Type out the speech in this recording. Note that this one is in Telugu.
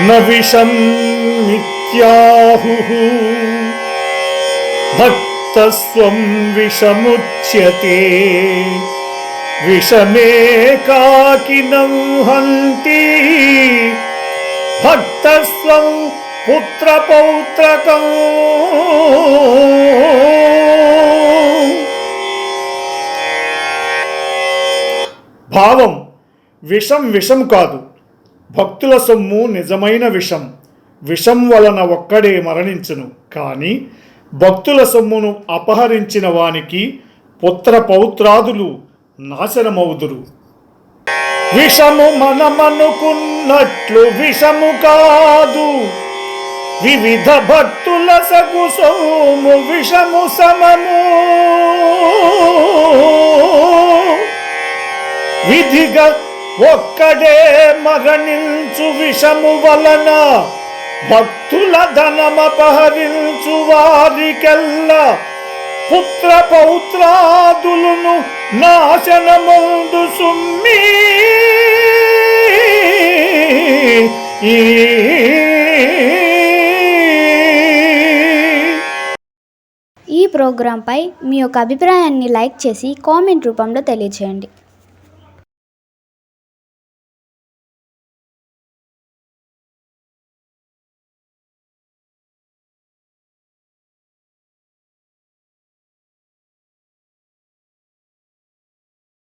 न विषमित्याहुः भक्तस्त्वं विषमुच्यते विषमेकाकिनं हन्ति भक्तस्त्वं पुत्रपौत्रकम् భావం విషం విషం కాదు భక్తుల సొమ్ము నిజమైన విషం. విషం వలన ఒక్కడే మరణించును. కానీ భక్తుల సొమ్మును అపహరించిన వానికి పుత్ర పౌత్రాదులు నాశనమవుదురు. విషము మనమనుకున్నట్లు విషము కాదు. వివిధ భక్తుల సగు సోము విషము సమము. విధిగా ఒక్కడే మరణించు విషము వలన భక్తుల ధనమపహరించు వారికెల్ల. పుత్ర పౌత్రాదులను నాశనముందు సుమ్మి ఈ ప్రోగ్రాంపై మీ యొక్క అభిప్రాయాన్ని లైక్ చేసి కామెంట్ రూపంలో తెలియచేయండి.